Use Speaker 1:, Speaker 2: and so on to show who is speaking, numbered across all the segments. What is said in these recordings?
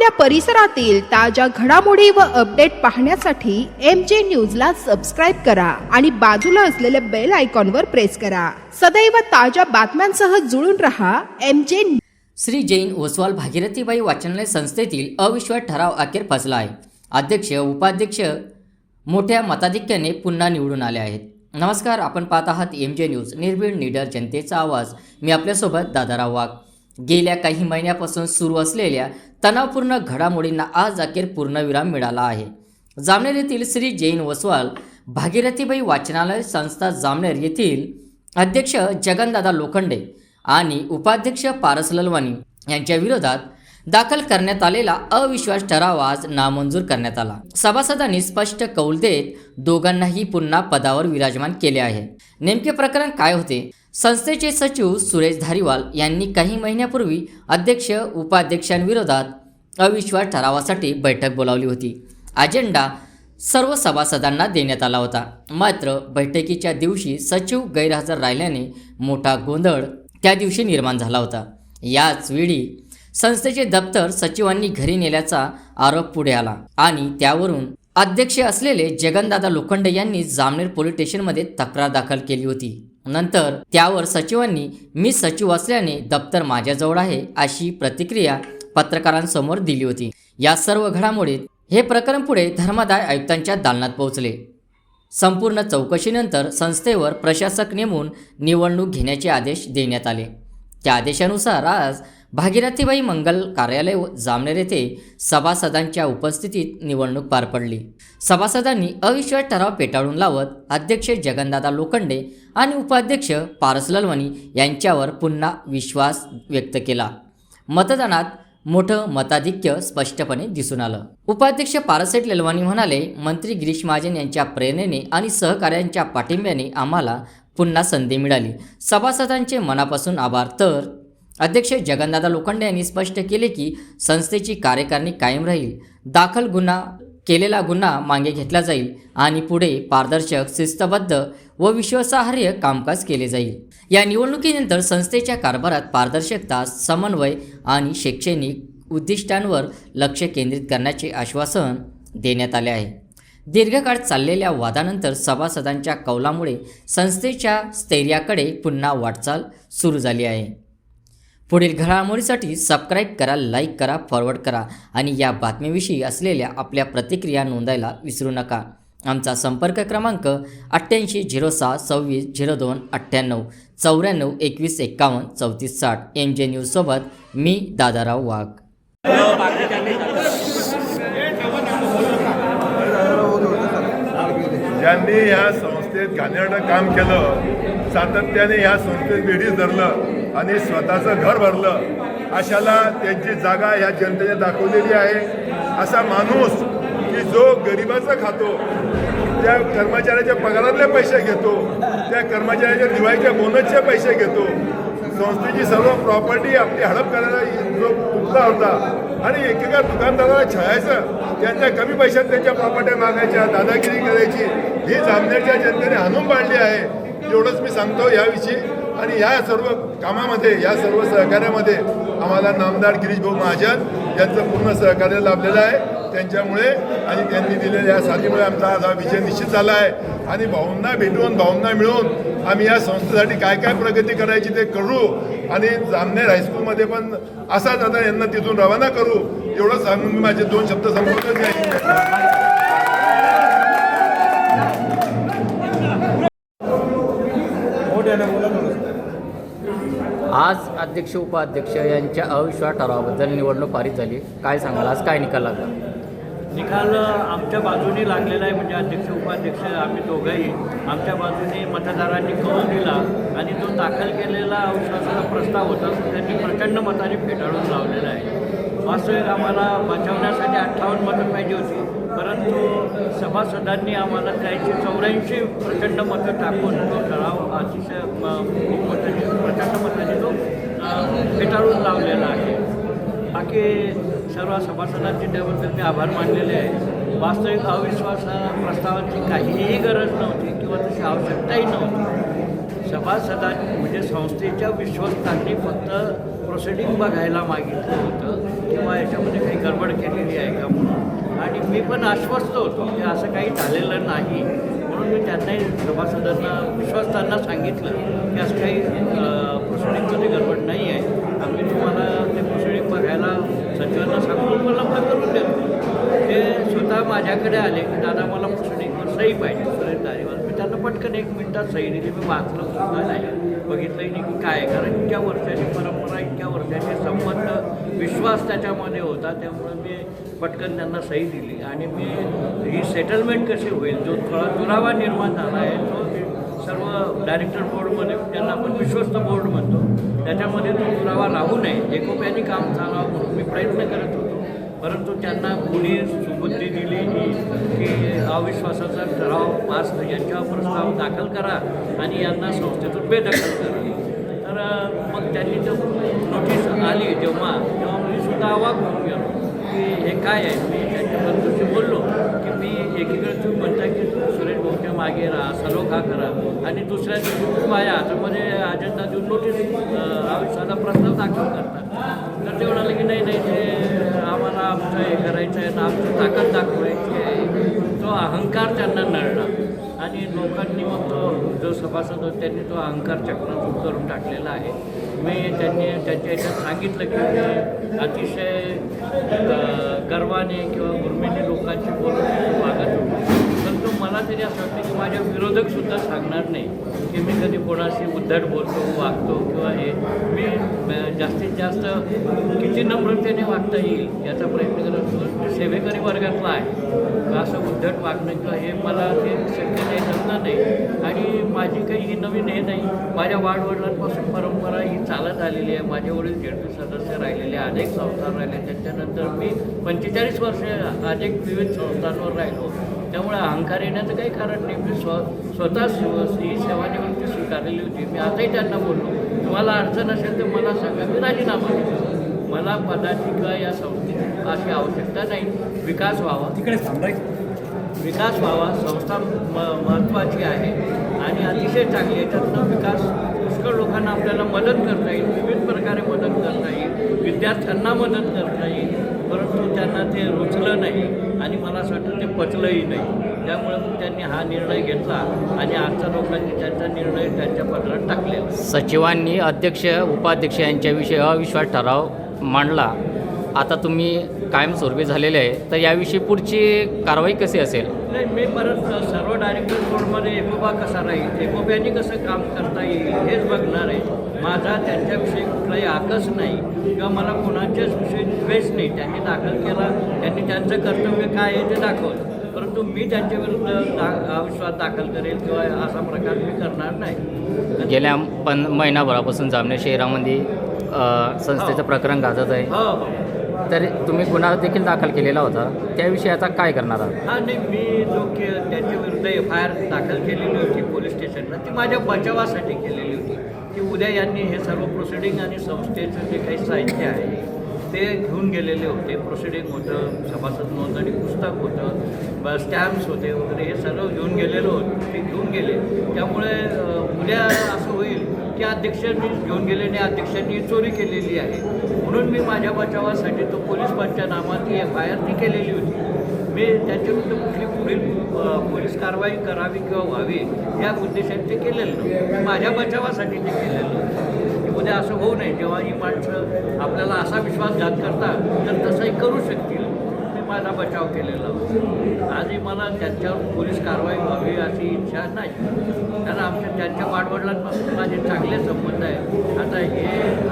Speaker 1: आपल्या परिसरातील ताज्या घडामोडी व अपडेट पाहण्यासाठी एम जे न्यूजला सबस्क्राईब करा आणि बाजूला असलेल्या बेल आयकॉनवर प्रेस करा. सदैव ताज्या बातम्यांसह जुळून रहा एम जे
Speaker 2: श्री जैन ओसवाल भागीरथीबाई वाचनालय संस्थेतील अविश्वास ठराव अखेर फसला आहे अध्यक्ष उपाध्यक्ष मोठ्या मताधिक्याने पुन्हा निवडून आले आहेत. नमस्कार आपण पाहत आहात एम जे न्यूज निर्भीड निडर जनतेचा आवाज. मी आपल्यासोबत दादाराव वाघ गेल्या काही महिन्यापासून सुरू असलेल्या तणावपूर्ण घडामोडींना आज अखेर पूर्णविराम मिळाला आहे. जामनेर येथील श्री जैन वसवाल भागीरथीबाई वाचनालय संस्था जामनेर येथील अध्यक्ष जगनदादा लोखंडे आणि उपाध्यक्ष पारस ललवानी यांच्या विरोधात दाखल करण्यात आलेला अविश्वास ठराव आज नामंजूर करण्यात आला. सभासदांनी स्पष्ट कौल देत दोघांनाही पुन्हा पदावर विराजमान केले आहे. नेमके प्रकरण काय होते? संस्थेचे सचिव सुरेश धारीवाल यांनी काही महिन्यापूर्वी अध्यक्ष उपाध्यक्षांविरोधात अविश्वास ठरावासाठी बैठक बोलावली होती. अजेंडा सर्व सभासदांना देण्यात आला होता. मात्र बैठकीच्या दिवशी सचिव गैरहजर राहिल्याने मोठा गोंधळ त्या दिवशी निर्माण झाला होता. याच वेळी संस्थेचे दप्तर सचिवांनी घरी नेल्याचा आरोप पुढे आला आणि त्यावरून अध्यक्ष असलेले जगनदादा लोखंडे यांनी जामनेर पोलीस स्टेशनमध्ये तक्रार दाखल केली होती. नंतर त्यावर सचिवांनी मी सचिव असल्याने दप्तर माझ्याजवळ आहे अशी प्रतिक्रिया पत्रकारांसमोर दिली होती. या सर्व घडामोडीत हे प्रकरण पुढे धर्मादाय आयुक्तांच्या दालनात पोहोचले. संपूर्ण चौकशीनंतर संस्थेवर प्रशासक नेमून निवडणूक घेण्याचे आदेश देण्यात आले. त्या आदेशानुसार आज भागीरथीबाई मंगल कार्यालय जामनेर येथे सभासदांच्या उपस्थितीत निवडणूक पार पडली. सभासदांनी अविश्वास ठराव पेटाळून लावत अध्यक्ष जगनदादा लोखंडे आणि उपाध्यक्ष पारस ललवणी यांच्यावर पुन्हा विश्वास व्यक्त केला. मतदानात मोठं मताधिक्य स्पष्टपणे दिसून आलं. उपाध्यक्ष पारसेट ललवाणी म्हणाले मंत्री गिरीश महाजन यांच्या प्रेरणेने आणि सहकार्यांच्या पाठिंब्याने आम्हाला पुन्हा संधी मिळाली. सभासदांचे मनापासून आभार. तर अध्यक्ष जगन्नाथा लोखंडे यांनी स्पष्ट केले की संस्थेची कार्यकारिणी कायम राहील. दाखल गुन्हा केलेला गुन्हा मागे घेतला जाईल आणि पुढे पारदर्शक शिस्तबद्ध व विश्वासार्ह कामकाज केले जाईल. या निवडणुकीनंतर संस्थेच्या कारभारात पारदर्शकता समन्वय आणि शैक्षणिक उद्दिष्टांवर लक्ष केंद्रित करण्याचे आश्वासन देण्यात आले आहे. दीर्घकाळ चाललेल्या वादानंतर सभासदांच्या कौलामुळे संस्थेच्या स्थैर्याकडे पुन्हा वाटचाल सुरू झाली आहे. पुढील घडामोडीसाठी सबस्क्राईब करा लाईक करा फॉरवर्ड करा आणि या बातमीविषयी असलेल्या आपल्या प्रतिक्रिया नोंदायला विसरू नका. आमचा संपर्क क्रमांक अठ्ठ्याऐंशी झिरो सहा सव्वीस झिरो दोन अठ्ठ्याण्णव चौऱ्याण्णव एकवीस एक्कावन्न चौतीस साठ. एम जे न्यूजसोबत मी दादाराव वाघ.
Speaker 3: ज्यांनी या संस्थेत घाणेरडं काम केलं सातत्याने या संस्थेत वेढीस धरलं आणि स्वतःचं घर भरलं. अशाला त्यांची जागा या जनतेने दाखवलेली आहे. असा माणूस की जो गरिबाचं खातो त्या कर्मचाऱ्याच्या पगारातले पैसे घेतो त्या कर्मचाऱ्याच्या दिवाळीच्या बोनसचे पैसे घेतो. संस्थेची सर्व प्रॉपर्टी आपली हडप करायला जो तुटला होता आणि एकेका दुकानदाराला छायाचं त्यांच्या कमी पैशात त्यांच्या प्रॉपर्ट्या मागायच्या दादागिरी करायची ही जामनेरच्या जनतेने हाणून पाडली आहे. एवढंच मी सांगतो याविषयी. आणि या सर्व कामामध्ये या सर्व सहकार्यामध्ये आम्हाला नामदार गिरीश भाऊ महाजन यांचं पूर्ण सहकार्य लाभलेलं आहे. त्यांच्यामुळे आणि त्यांनी दिलेल्या या साथीमुळे आमचा आज हा विजय निश्चित झाला आहे. आणि भाऊंना भेटून भाऊंना मिळून आम्ही या संस्थेसाठी काय काय प्रगती करायची ते करू आणि जामनेर हायस्कूलमध्ये पण असाच आता यांना तिथून रवाना करू एवढं सांगून मी माझे दोन शब्द संबोधन
Speaker 2: आज अध्यक्ष उपाध्यक्ष यांच्या अविश्वास ठरावाबद्दल निवडणूक पारित झाली. काय सांगाल? आज काय निकाल लागला?
Speaker 4: निकाल आमच्या बाजूने लागलेला आहे म्हणजे अध्यक्ष उपाध्यक्ष आम्ही दोघंही. आमच्या बाजूने मतदारांनी कौल दिला आणि जो दाखल केलेला अविश्वासाचा प्रस्ताव होता तो त्यांनी प्रचंड मताने फेटाळून लावलेला आहे. वास्तविक आम्हाला बचावण्यासाठी अठ्ठावन्न मतं पाहिजे होती परंतु सभासदांनी आम्हाला त्याची चौऱ्याऐंशी प्रचंड मतं टाकून तो ठराव अतिशय म- बहुमताने प्रचंड मताने तो अ, फेटाळून लावलेला आहे. बाकी सर्व सभासदांचे त्याबद्दल मी आभार मानलेले आहे. वास्तविक अविश्वास प्रस्तावाची काहीही गरज नव्हती किंवा तशी आवश्यकताही नव्हती. सभासदांनी म्हणजे संस्थेच्या विश्वस्तांनी फक्त प्रोसिडिंग बघायला मागितलं होतं किंवा याच्यामध्ये काही गडबड केलेली आहे का म्हणून. आणि मी पण आश्वस्त होतो की असं काही झालेलं नाही. म्हणून मी त्यांनाही सभासदांना विश्वासताना सांगितलं की असं काही प्रोसिडिंगमध्ये गडबड नाही आहे. आम्ही तुम्हाला ते प्रोसिडिंग बघायला सचिवांना सांगून उपलब्ध करून देतो ते स्वतः माझ्याकडे आले की दादा मला प्रोसिडिंगवर सही पाहिजे सुरेश दारीवर मी त्यांना पटकन एक मिनिटात सही दिली मी वाचलं सुद्धा नाही. बघितलंही नाही की काय कारण इतक्या वर्षाची परंपरा इतक्या वर्षाचे संबंध विश्वास त्याच्यामध्ये होता त्यामुळे मी पटकन त्यांना सही दिली. आणि मी ही सेटलमेंट कशी होईल जो थोडा दुरावा निर्माण झाला आहे तो मी सर्व डायरेक्टर बोर्डमध्ये ज्यांना आपण विश्वस्त बोर्ड म्हणतो. त्याच्यामध्ये तो पुरावा लागू नये. एकोप्याने काम चालावं म्हणून मी प्रयत्न करत होतो. परंतु त्यांना कोणी सुबुद्धी दिली की अविश्वासाचा ठराव पास यांच्यावर प्रस्ताव दाखल करा आणि यांना संस्थेतून बेदखल करा. तर मग त्यांनी जो नोटीस आली जेव्हा. तेव्हा मी सुद्धा अवाक होऊन गेलो की हे काय आहे? मी त्यांच्याबद्दलशी बोललो की मी एकीकडे तुम्ही म्हणता की सुरेश भाऊच्या मागे राहा सलोखा करा. आणि दुसऱ्या दिवशी तुम्ही माझ्या हातामध्ये अजेंडा देऊन नोटीस आयुष्याचा प्रस्ताव दाखल करतात. तर ते म्हणाले की नाही नाही ते आम्हाला आमचं हे करायचं आहे ना आमची ताकद दाखवायची आहे. तो अहंकार त्यांना नळला. आणि लोकांनी मग तो जो सभासद होता त्यांनी तो अहंकार चक्रसूट करून टाकलेला आहे. मी त्यांनी त्यांच्या याच्यात सांगितलं की मी अतिशय गर्वाने किंवा उर्मिने लोकांची बोलून वागत होतो मला तरी असं वाटतं की माझ्या विरोधकसुद्धा सांगणार नाही की मी कधी कोणाशी उद्धट बोलतो वागतो किंवा हे. मी जास्तीत जास्त किती नम्रतेने वागता येईल याचा प्रयत्न करत असतो. सेवेकरी वर्गातला आहे. असं उद्धट वागणं किंवा हे मला ते शक्य नाही जमणार नाही. आणि माझी काही ही नवीन हे नाही. माझ्या वाडवडिलांपासून परंपरा ही चालत आलेली आहे. माझे वडील जेडपी सदस्य राहिलेले अनेक संस्थान राहिले त्याच्यानंतर मी पंचेचाळीस वर्ष अनेक विविध संस्थांवर राहिलो. त्यामुळे अहंकार येण्याचं काही कारण नाही. मी स्व स्वतः स्व- ही सेवानिवृत्ती स्वीकारलेली होती. मी आताही त्यांना बोललो तुम्हाला अडचण असेल तर मला सांगा. मी राजीनामा देतो. मला पदाची किंवा या संस्थेची अशी आवश्यकता नाही. विकास व्हावा.
Speaker 5: तिकडे
Speaker 4: विकास व्हावा. संस्था म महत्त्वाची आहे आणि अतिशय चांगली आहे. त्यातनं विकास पुष्कळ लोकांना आपल्याला मदत करता येईल. विविध प्रकारे मदत करता येईल. विद्यार्थ्यांना मदत करता येईल. परंतु त्यांना ते रुचलं नाही. आणि मला असं वाटतं ते पचलंही नाही. त्यामुळे मग त्यांनी हा निर्णय घेतला आणि आजच्या लोकांनी त्यांचा निर्णय त्यांच्या पत्रात टाकलेला.
Speaker 2: सचिवांनी अध्यक्ष उपाध्यक्ष यांच्याविषयी अविश्वास ठराव मांडला. आता तुम्ही कायमस्वरूपी झालेले आहे. तर याविषयी पुढची कारवाई कशी असेल?
Speaker 4: नाही मी परत सर्व डायरेक्टर बोर्डमध्ये एकोपा कसा राहील एकोप्याने कसं काम करता येईल हेच बघणार आहे. माझा त्यांच्याविषयी कुठलाही आकस नाही किंवा मला कोणाच्याच विषयी द्वेष नाही. त्यांनी दाखल केला त्यांनी त्यांचं कर्तव्य काय आहे ते दाखवलं. परंतु मी त्यांच्या विरुद्ध दा अविश्वास दाखल करेल किंवा असा प्रकार मी करणार नाही.
Speaker 2: गेल्या पण महिनाभरापासून जामनेर शहरामध्ये संस्थेचं प्रकरण गाजत आहे.
Speaker 4: हो हो.
Speaker 2: तर तुम्ही गुन्हा देखील दाखल केलेला होता. त्याविषयी आता काय करणार आहात?
Speaker 4: हा नाही मी जो के त्यांच्या एफ आय आर दाखल केलेली होती पोलीस स्टेशनला ती माझ्या बचावासाठी केलेली होती. की उद्या यांनी हे सर्व प्रोसिडिंग आणि संस्थेचं जे काही साहित्य आहे ते घेऊन गेलेले होते. प्रोसिडिंग होतं सभासद नोंदणी पुस्तक होतं स्टॅम्प्स होते वगैरे हे सर्व घेऊन गेलेलं होतं ते घेऊन गेले. त्यामुळे उद्या असं होईल की अध्यक्षांनी घेऊन गेले आणि अध्यक्षांनी चोरी केलेली आहे म्हणून मी माझ्या बचावासाठी तो पोलीस पंचनामा ती एफ आय आर ती केलेली होती मी त्याच्याविरुद्ध कुठली पुढील पोलीस कारवाई करावी किंवा व्हावी या उद्देशाने ते केलेलं नव्हतं. मी माझ्या बचावासाठी ते केलेलं नव्हतं. उद्या असं होऊ नये जेव्हा ही माणसं आपल्याला असा विश्वासघात करतात तर तसंही करू शकतील माझा बचाव केलेला होता. आजही मला त्यांच्यावर पोलीस कारवाई व्हावी अशी इच्छा नाही. कारण आमच्या त्यांच्या वाडवडिलांपासून माझे चांगले संबंध आहे आता हे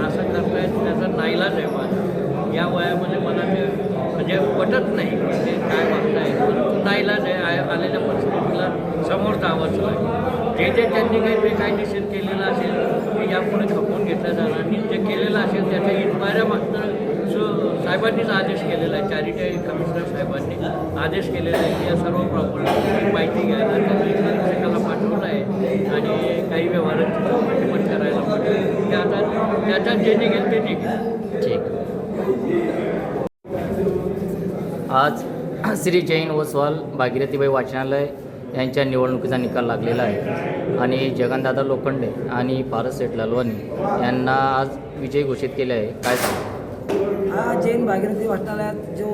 Speaker 4: असं करतायत त्याचा नाईलाज आहे माझा. या वयामध्ये मला ते म्हणजे पटत नाही ते काय वागताय परंतु नाईलाज आहे आलेल्या परिस्थितीला समोर जावंच लागेल जे जे त्यांनी काही बेकायदेशीर केलेलं असेल ते यापुढे खपवून घेतलं जाणार. आणि जे केलेलं असेल त्याच्या इन्क्वायऱ्या मात्र साहेबांनीच आदेश केलेला आहे. चॅरिटी कमिशनर साहेबांनी आदेश केलेला आहे की या सर्व प्रॉपर्टी माहिती घ्यायला त्यांनी पाठवलं आहे आणि काही व्यवहारांची चौकशी पण करायला पाठवली ते आता त्याच्यात जे निघेल ते निघेल.
Speaker 2: ठीक. आज श्री जैन ओसवाल भागीरथीबाई वाचनालय यांच्या निवडणुकीचा निकाल लागलेला आहे. आणि जगनदादा लोखंडे आणि पारस सेठ ललवानी यांना आज विजय घोषित केले आहे. काय सांगा
Speaker 5: हा जैन भागीरथी वाचनालयात जो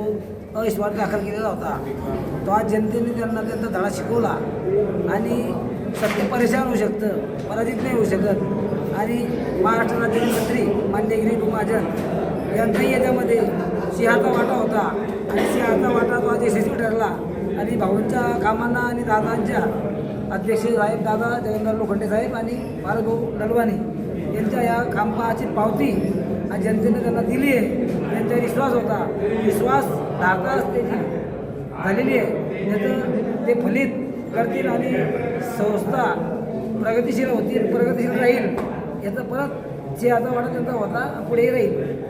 Speaker 5: अविश्वास दाखल केलेला होता तो आज जनतेने त्यांना त्यांचा धडा शिकवला. आणि सत्य परेशान होऊ शकतं पराजित नाही होऊ शकत. आणि महाराष्ट्र राज्याचे मंत्री मान्य गिरीश महाजन यांचाही याच्यामध्ये सिंहाचा वाटा होता. आणि सिंहाचा वाटा तो आज यशस्वी ठरला. आणि भाऊंच्या कामांना आणि दादांच्या अध्यक्ष साहेब दादा जगन्नाथ लोखंडे साहेब आणि भाऊ ललवानी यांच्या या कामाची पावती आज जनतेने त्यांना दिली आहे. त्यांचा विश्वास होता. विश्वास धारताच त्याची झालेली आहे. त्याचं ते फलित करतील आणि संस्था प्रगतिशील होतील प्रगतिशील राहील. याचा परत जे आता वाटा त्यांचा होता पुढेही राहील.